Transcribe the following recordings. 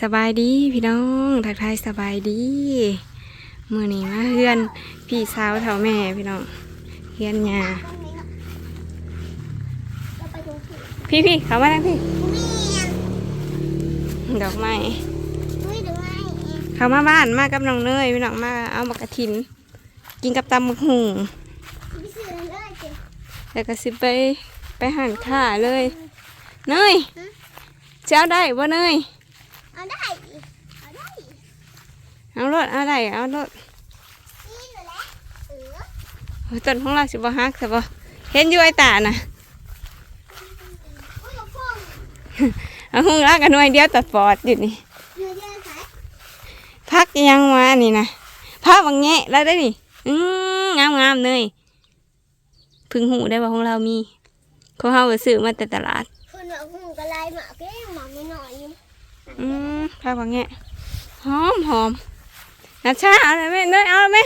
สบายดีพี่น้องทักทายสบายดีมื่อนี้มาเฮือน พี่สาวเท่าแม่พี่น้องเฮือนยาพี่พี่เขามาแล้วพี่ดอกไม้เขามาบ้านมากับน้องเนยพี่น้องมาเอามากระถิน กินกับตำบักหุ่งแล้วก็สิไปไปหันข่าเลย เนยเจ้าได้บ่เนย เอาได้เอาได้เอารถเอาได้เอารถนี่อยู่แล้วเออโอ้ยต้นของเราสิบ่ฮักแต่บ่เห็นอยู่ไอ้ตาน่ะอุ้ยกระพงเอาหุ่งรักกันหน่วยเดียวตัดปอดอยู่นี่เนื้อเยื่อสายพักยังมานี่นะพักบางแงะแล้วได้นี่อืมงามงามๆเลยเพึ่งหูได้ว่าของเรามีเขาเฮาไปซื้อมาแต่ตลาดคนแบบหูกระไรหมาแก้หมาไม่หน่อยอยู่ อืมพักบางแงะหอมหอมนัชชาเอาเลยแม่เนยเอาเลยแม่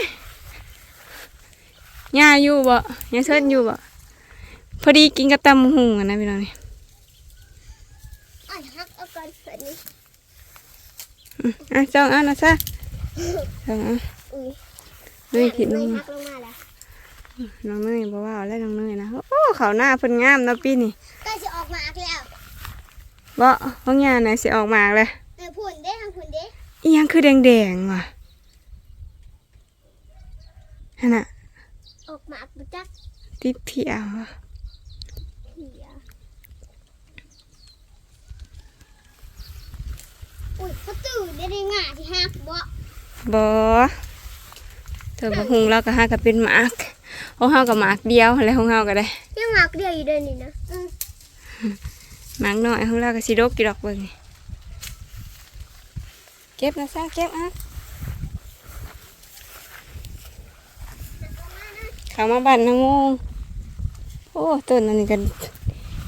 ย่าอยู่บ่ย่าเชิญอยู่บ่พอดีกินกับตำบักหุงอะนะพี่น้องนี่อะฮักเอาก่อนแบบนี้อืมอะจ้องเอานะชาจ้องเอาอุ้ยเนยผิดลงฮัมากลงมาแล้วน้องเนยบอกว่าเอาแล้วน้องเนยนะโอ้เขาวหน้าเพิ่นงามเนาะปีนี่ ใกล้จะออกมาแล้ว บ่ห้องยาไหนสิออกมากเลยเออผุนเด้ทางผุนเด้อีหยังคือแดงๆว่ะฮะน่ะออกมาปุจักติดเพียวว่ะเหียอุ้ยเขาตื่นได้ได้ง่าที่ฮักบ่บ่เธอบอกหุงเราก็หากับเป็นหมากของเฮากับหมากเดียวแล้วของเฮาก็ได้ยังหมักเดียวอยู่เดินนี่นะ อืมหมากน้อยของเราก็สิดกกี่ดอกเบิ่งนี่เก็บนะซะเก็บอะเข้ามาบ้านนางงงโอ้ต้นอันนี้กัน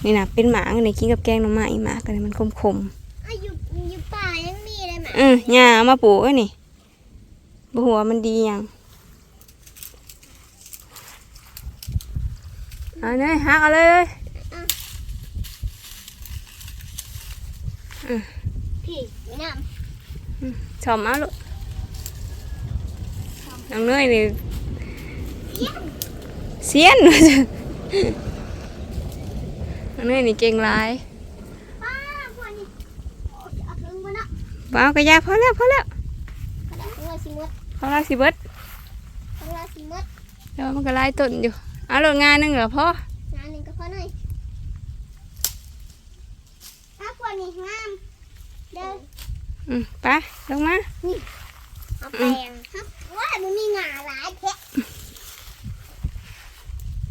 นี่นะเป็นหมากอันนี้กินกับแกงหน่อไม้หมากอันนี้มันคมๆอะอยู่อยู่ป่ายังมีเลยหมาอืมหญ้าเอามาปลูกไว้นี่บ่หัวามันดีหยังเอาเลยหักเอาเลย พี่ไม่นชอมเอาลูกน้องเนยนี่เสียนน้องเนยนี่เก่งหลายำป้าพวกนี้โอ้ยเอาถึงมาเนาะบ่เอากระยาพอแล้วพอแล้วกระดาษเงาสิมดพอแล้วสิเบิดกระดาษสิมดเดี๋ยวมันก็หลายต้นอยู่เอาโลดงานหนึงเหรอพ่องานหนึ่งก็พอหน่อยถ้าพวก นี้งามเดินอืมไปลงมาเอาแปลงครับว่ามันมีงาหลายแท้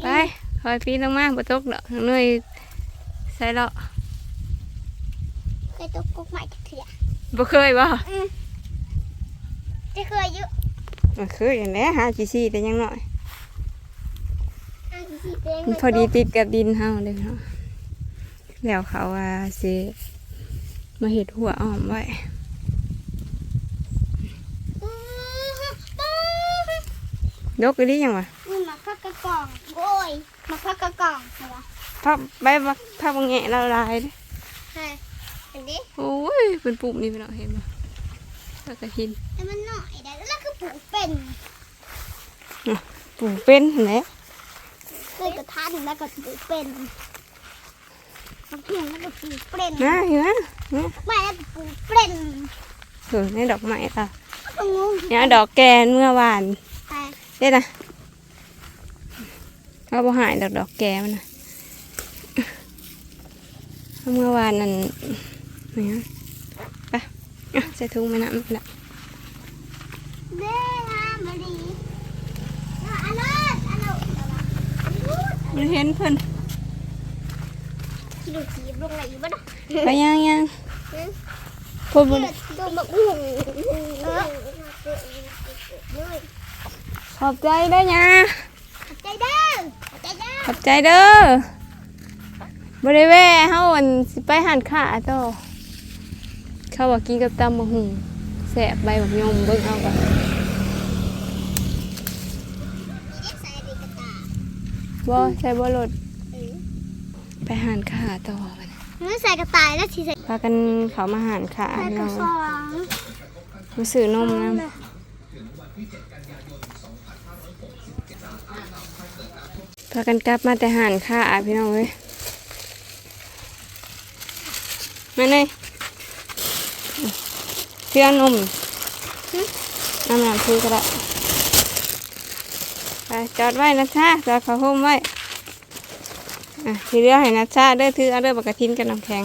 ไปคอยปีนลงมาบ่ตกดอกน้องเนยใส่เลาะไปตกกกใหม่เถื่อบ่เคยบ่อืมจะเคยอยู่มันเคยอย่างนี้หาจีซีแต่ยังน้อยอะสิสิเต้งมันพอดีติดกับดินเฮาเลยเนาะแล้วเขาว่าสิ มาเห็ดหัวอ้อมไว้อือฮึปูฮึดกอีดียังวะนี่มาพักกระกล่องโอ้ยมาพักกระกล่องใช่ปะพับใบบักพับบางแงะละลายเด้ใช่อันนี้โอ้ยเป็นปุ่มนี่พี่น้องเห็นบ่แล้วก็หินแต่มันหน่อยได้แล้วคือปลูกเป็นปลูกเป็นหั่นแหละเลยกระทันแล้วก็ปลูกเป็น เอาเพียงแล้วก็ปลูกเป็นนะเห็นไหมนะไม่แล้วก็ปลูกเป็นเออในดอกไม้ค่ะก็งงเนี่ยดอกแกนเมื่อวานแต่เด้นะเขาบ่หายดอกดอกแกมันนะเอาเมื่อวานนั่นนี่นะไปอะใส่ถุงมานะมันละเด้งามมาดีเอาอันนั้นอันนั้นอันนั้นมันเห็นเพิ่น ดูสีลงไหนอยู่บ้างไปยังยังพูดบ่ได้ดูมาอุ้งเออขอบใจเด้อยาใจเด้อใจเด้อขอบใจเด้อบ่ได้แว่เฮาอันสิไปหันขาโตอเขาบอกกินกับตำบักหุ่งแซ่บใบบักยมเบิ่งเอาก่อนใส่ดีกระตาบ่ใช่บ่รถ เออไปหันขาต่อไปนะฮไม่ใส่กระต่ายแล้วทีใส่พากันเขามาหารขาใส่พี่กน้ระองสองมาซื้อนมนะพากันกลับมาแต่หารขาพี่น้องเว้ยมาเลยเพื่อนนมน้ำหนักคือก็ได้ไปจอดไว้นะท่าจอดเขาหุ้มไว้ อะทีเรือให้นะชาเด้อถือเอาเด้อปกระทินกับน้ำแข็ง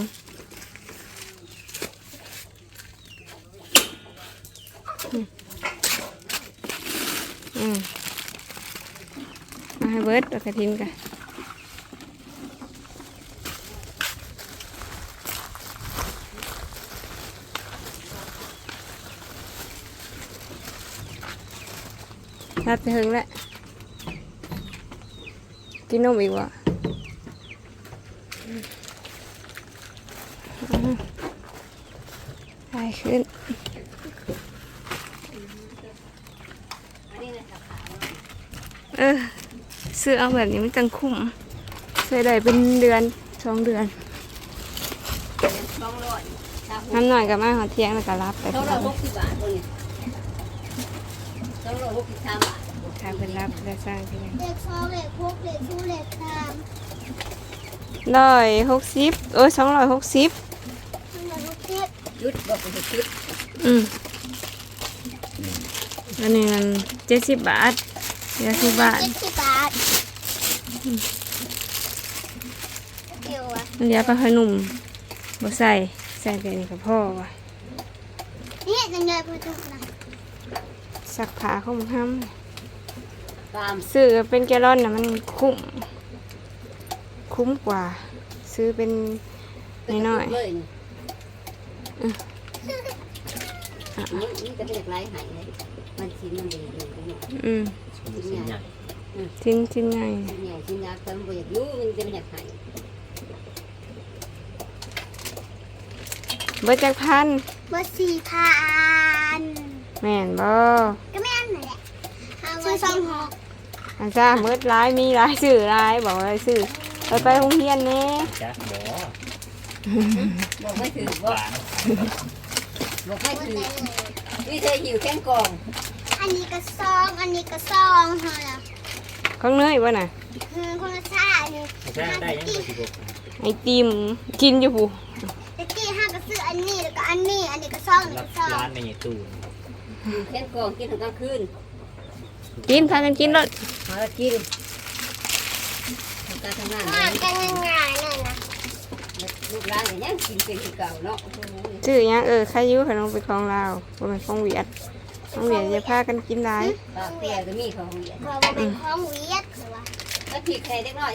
อืมมาให้เบิร์ดปกระทินกันชัดไปถึงแล้วกินนมอีกวะอืมได้ ขึ้น เออซื้อเอาแบบนี้มันจังคุ้มซื้อได้เป็นเดือนสองเดือนสองร้อยสามน้ำหน่อยกับมาหอเที่ยงแล้วก็รับไปสองร้อยหกสิบบาทคนนี้สองร้อยหกสิบสามบาททางเป็นรับและสร้างที่ไหนเด็กสองเด็กหกเด็กชูเด็กสามร้อยหกสิบเออสองร้อยหกสิบทั้งหมดหก สิบยุดบอกไปชุดอืมอันนี้มันเจ็ดสิบบาทเจ็ดสิบบาทเจ็ดสิบบาทเดียวอะมันเดียวปลาขนุ่มบ่ใส่ใส่แต่นี่กับพ่อว่ะนี่จังเลยพูดถูกนะสักผ้าของห้ตามำซื้อเป็นแกลอนนะมันคุ้ม คุ้มกว่า ซื้อเป็นน้อยเลย นี่นี่นี่ก็เรียกไรหายเลยมันชิ้นมันดีดีดีๆอืมชิ้นใหญ่ชิ้นชิ้นใหญ่ชิ้นใหญ่ชิ้นยักษ์เติมไปอยากยู่มันจะไม่อยากหายเบิดจักพันเบอร์สี่พันแม่นบ่ก็ไม่อันไหนนแหละซื้อสองหกอาจารย์เบิดหลายมีหลายสื่อหลายบอกว่าสื่อไปไปโรงเรียนแน่จ้ะหมอ บอกไม่ถือบอกหลาบอกไม่ถือนี่เธอหิวแข้งกอง อันนี้ก็ซอง อันนี้ก็ซองเท่านั้นของเนยบ่น่ะคือคนละชาตินี่ไม่ใช่ได้ยังสิบหกไอติมกินอยู่ผู้ตะกี้ห้าก็ซื้ออันนี้แล้วก็อันนี้ อันนี้ก็ซองนี่รับก็ซองร้านในตู้หิวแข้งกองกินถึงกลางคืนกินพากันกินรถหาแล้วกินการทำงานอ่านกันง่ายๆเลยนะลูกร้านอย่างนี้กินเป็นคือเก่าเนาะชื่อหยังเออใครอยุ่ขนมเป็นของเราวบ่เป็นของเวียดของเวียดจะพากันกินหลายปากเตี้ยก็มีของเหรียญเพราะว่าเป็นของเวียดคือว่าแล้วผิดใครเล็กน้อย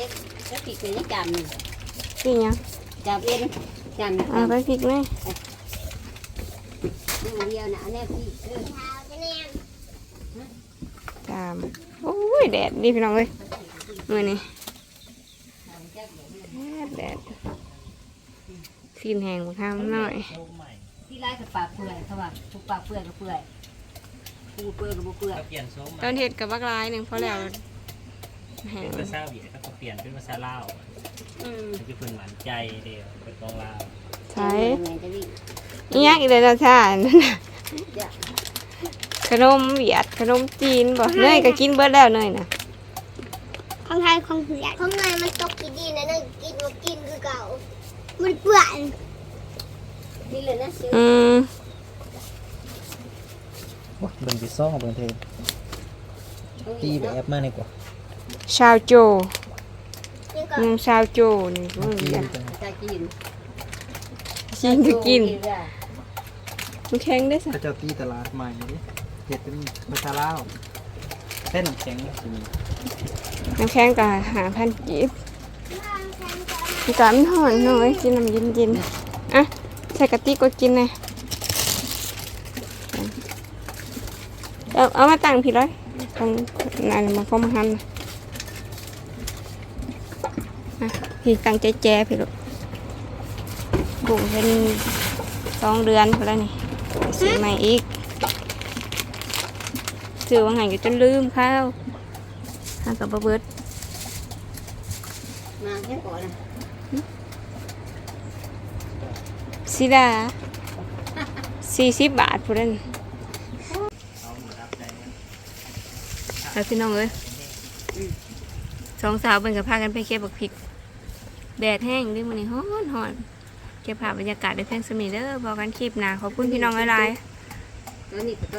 แล้วผิดเป็นยังจำหนึ่งกินหยังจำเอ็นจำหนึ่งเอาไปพริกเลยนี่เดียวนะแน่พี่เออเช้าจะแน่จามโอ้ยแดดดีพี่น้องเอ้ยมื้อนี้แดดแดด ฟินแห้งบ่ทำหน่อยที่ไล่กับปากเปื่อยเขาว่าทุกปากเปื่อยก็เปื่อยปูเปื่อยกับปูเปื่อยเขาเปลี่ยนโซ่ตอนเห็ดกับบักลายหนึ่งเพราะแล้วแห้งเป็นภาษาเวียดเขาเปลี่ยนเป็นภาษาลาวอืมมันคือเพิ่นหวานใจเดียวเป็นของลาวใช่เหมือนจะวิ่งอีหยังอีเลยนะชานั่นน่ะจ้ะขนมเวียดขนมจีนบ่เนยก็กินเบิดแล้วเนยนะของไทยของเวียดของไงมันตกกี่ดีนะนั่นกินว่ากินคือเก่า มันเปื่อนนี่เลยนะซื้ออืมว้าเบิ่งสิซ่องเบิ่งเทตีแบบมาในกว่าชาวโจนี่ก็อืมชาวโจนี่ขนมตีเวียดจังจะกินชินก็กินมันแข็งได้สัพระเจ้าตีตลาดใหม่ดิเฮ็ดเป็นภาษาลาวเส้นน้ำแข็งสิมีน้ำแข็งก็หาพันกีบมั นก็มันหอนหน่อยกินน้ำเย็นๆอะใส่กะติกก็กินเลยเอาเอามาตั้งพี่เลยตรงนั่นมาพอมาทำนะอะพี่ตั้งใจแจพี่ลูกบุกเป็นสองเดือนพอแล้วนี่ไปซื้อใหม่อีกซื้อว่าไงก็จนลืมข้าวหากับบะเบิดมาแค่ก่อนนะ สิดาสี่สิบบาทพูดเล่นครับพี่น้องเอ้ยสองสาวเป็นกับพากันไปเก็บบักพริก แดดแห้งด้วยมันนี่ฮ้อนหอนเก็บภาพบรรยากาศได้เพียงสมีเด้อพอกันคลิปหนาขอบคุณพี่น้องหลายๆ